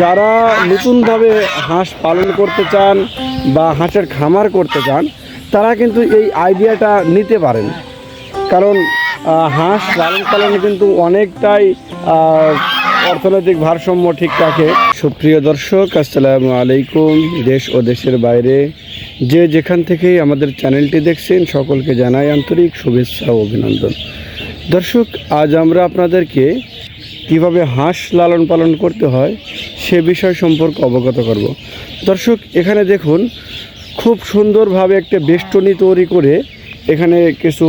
যারা নতুনভাবে হাঁস পালন করতে চান বা হাঁসের খামার করতে চান, তারা কিন্তু এই আইডিয়াটা নিতে পারেন। কারণ হাঁস লালন পালনে কিন্তু অনেকটাই অর্থনৈতিক ভারসাম্য ঠিক থাকে। সুপ্রিয় দর্শক, আসসালামু আলাইকুম। দেশ ও দেশের বাইরে যে যেখান থেকেই আমাদের চ্যানেলটি দেখছেন, সকলকে জানাই আন্তরিক শুভেচ্ছা ও অভিনন্দন। দর্শক, আজ আমরা আপনাদেরকে কীভাবে হাঁস লালন পালন করতে হয় সে বিষয় সম্পর্কে অবগত করব। দর্শক, এখানে দেখুন, খুব সুন্দরভাবে একটা বেষ্টনী তৈরি করে এখানে কিছু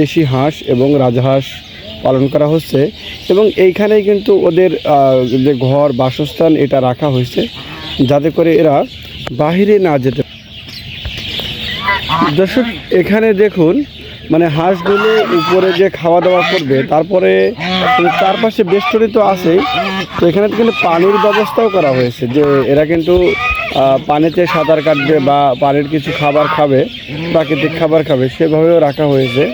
দেশি হাঁস এবং রাজহাঁস পালন করা হচ্ছে এবং এইখানেই কিন্তু ওদের যে ঘর, বাসস্থান এটা রাখা হয়েছে যাতে করে এরা বাহিরে না যেতে দর্শক, এখানে দেখুন মানে হাঁসগুলো উপরে যে খাওয়া দাওয়া করবে, তারপরে চারপাশে বেষ্টনী তো আছেই, তো এখানে কিন্তু পানির ব্যবস্থাও করা হয়েছে যে এরা কিন্তু পানিতে সাঁতার কাটবে বা পানির কিছু খাবার খাবে, প্রাকৃতিক খাবার খাবে, সেভাবেও রাখা হয়েছে।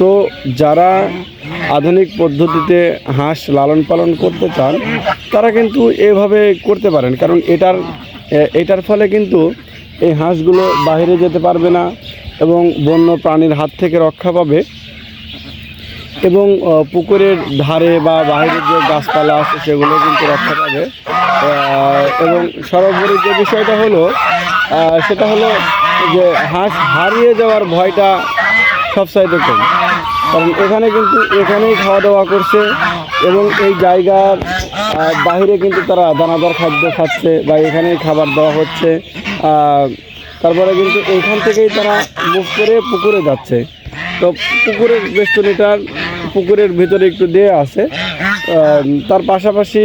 তো যারা আধুনিক পদ্ধতিতে হাঁস লালন পালন করতে চান, তারা কিন্তু এভাবে করতে পারেন, কারণ এটার এটার ফলে কিন্তু এই হাঁসগুলো বাইরে যেতে পারবে না এবং বন্য প্রাণীর হাত থেকে রক্ষা পাবে। এবং পুকুরের ধারে বা বাইরের যে গাছপালা আছে সেগুলো কিন্তু রক্ষা পাবে। এবং সর্বোপরি যে বিষয়টা হলো সেটা হলো যে হাঁস হারিয়ে যাওয়ার ভয়টা সবসাইতে কম। কারণ এখানে কিন্তু এখানেই খাওয়া দাওয়া করছে এবং এই জায়গার বাইরে কিন্তু তারা দানাদার খাদ্য খাচ্ছে বা এখানেই খাবার দেওয়া হচ্ছে। তারপরে কিন্তু এইখান থেকেই তারা মুখ করে পুকুরে যাচ্ছে। তো পুকুরের বেষ্টনীটার পুকুরের ভিতরে একটু দেয়া আছে। তার পাশাপাশি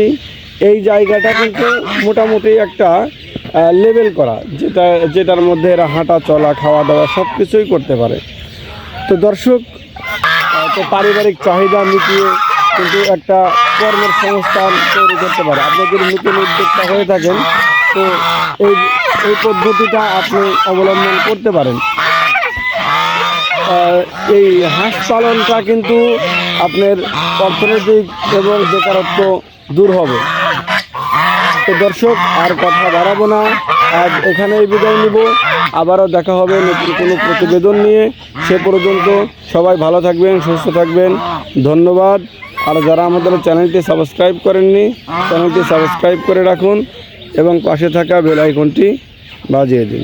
এই জায়গাটা কিন্তু মোটামুটি একটা লেভেল করা, যেটা, যেটার মধ্যে এরা হাঁটা চলা, খাওয়া দাওয়া সব কিছুই করতে পারে। তো দর্শক তো পারিবারিক চাহিদা মিটিয়ে কিন্তু একটা কর্মের সংস্থান তৈরি করতে পারে। আপনি যদি নতুন উদ্যোক্তা হয়ে থাকেন তো এই এই পদ্ধতিটা আপনি অবলম্বন করতে পারেন। এই হাঁস পালনটা কিন্তু আপনার অর্থনৈতিক এবং বেকারত্ব দূর হবে। তো দর্শক, আর কথা বাড়াবো না। আজ এখানেই বিদায় নিব। আবারও দেখা হবে নতুন কোনো প্রতিবেদন নিয়ে। সে পর্যন্ত সবাই ভালো থাকবেন, সুস্থ থাকবেন। ধন্যবাদ। আর যারা আমাদের চ্যানেলটি সাবস্ক্রাইব করেননি, চ্যানেলটি সাবস্ক্রাইব করে রাখুন। এবং পাশে থাকা বেল আইকনটি বাজিয়ে দিন।